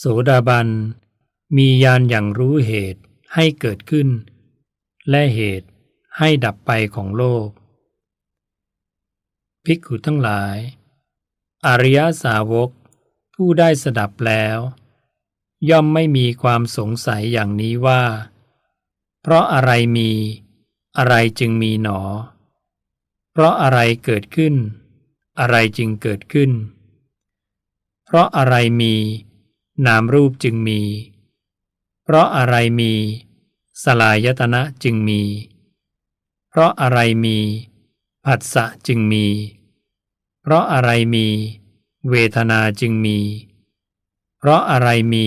โสดาบัน มีญาณอย่างรู้เหตุให้เกิดขึ้น และเหตุให้ดับไปของโลก ภิกขุทั้งหลาย อริยสาวกผู้ได้สดับแล้ว ย่อมไม่มีความสงสัยอย่างนี้ว่า เพราะอะไรมีอะไรจึงมีหนอ เพราะอะไรเกิดขึ้น อะไรจึงเกิดขึ้น เพราะอะไรมี นามรูปจึงมี เพราะอะไรมี สลายตนะจึงมี เพราะอะไรมีผัสสะจึงมี เพราะอะไรมี เวทนาจึงมี เพราะอะไรมี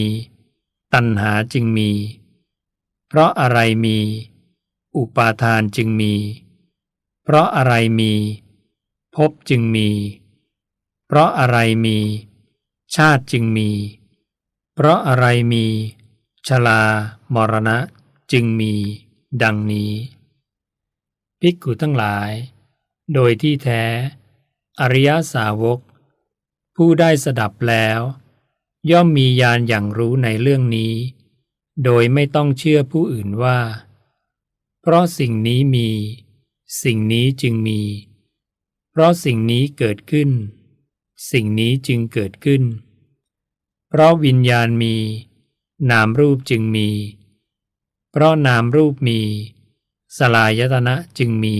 ตัณหาจึงมี เพราะอะไรมี อุปาทานจึงมี เพราะอะไรมีภพจึงมี เพราะอะไรมี ชาติจึงมี เพราะอะไรมีชลามรณะจึงมีดังนี้ ภิกขุทั้งหลาย โดยที่แท้ อริยสาวก ผู้ได้สดับแล้ว ย่อมมีญาณอย่างรู้ในเรื่องนี้ โดยไม่ต้องเชื่อผู้อื่นว่า เพราะสิ่งนี้มี สิ่งนี้จึงมี เพราะสิ่งนี้เกิดขึ้น สิ่งนี้จึงเกิดขึ้น เพราะวิญญาณมี นามรูปจึงมี เพราะนามรูปมี สลายตนะจึงมี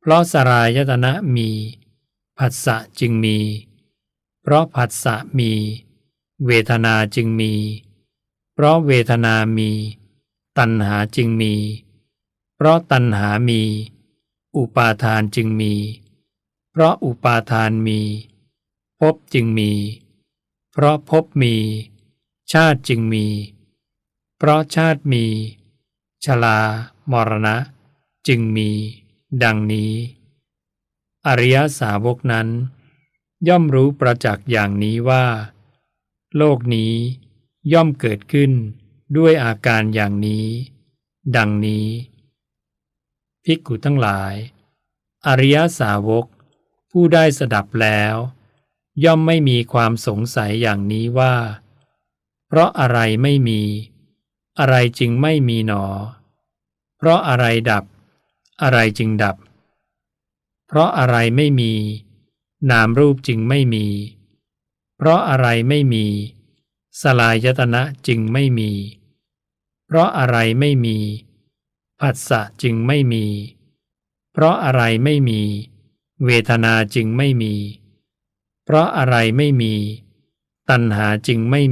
เพราะสลายตนะมี ผัสสะจึงมี เพราะผัสสะมี เวทนาจึงมี เพราะเวทนามี ตัณหาจึงมี เพราะตัณหามี อุปาทานจึงมี เพราะอุปาทานมีภพจึงมี เพราะภพมี ชาติจึงมี เพราะชาติมี ชลามรณะ จึงมี ดังนี้ อริยสาวกนั้น ย่อมรู้ประจักษ์อย่างนี้ว่า โลกนี้ย่อมเกิดขึ้นด้วยอาการอย่างนี้ ดังนี้ภิกขุทั้งหลาย อริยสาวกผู้ได้สดับแล้ว ย่อมไม่มีความสงสัยอย่างนี้ว่า เพราะอะไรไม่มี อะไรจึงไม่มีหนอ เพราะอะไรดับ อะไรจึงดับ เพราะอะไรไม่มี นามรูปจึงไม่มี เพราะอะไรไม่มี สลายตนะจึงไม่มี เพราะอะไรไม่มีผัสสะจึงไม่มี เพราะอะไรไม่มี เวทนาจึงไม่มี เพราะอะไรไม่มี ตัณหาจึงไม่มี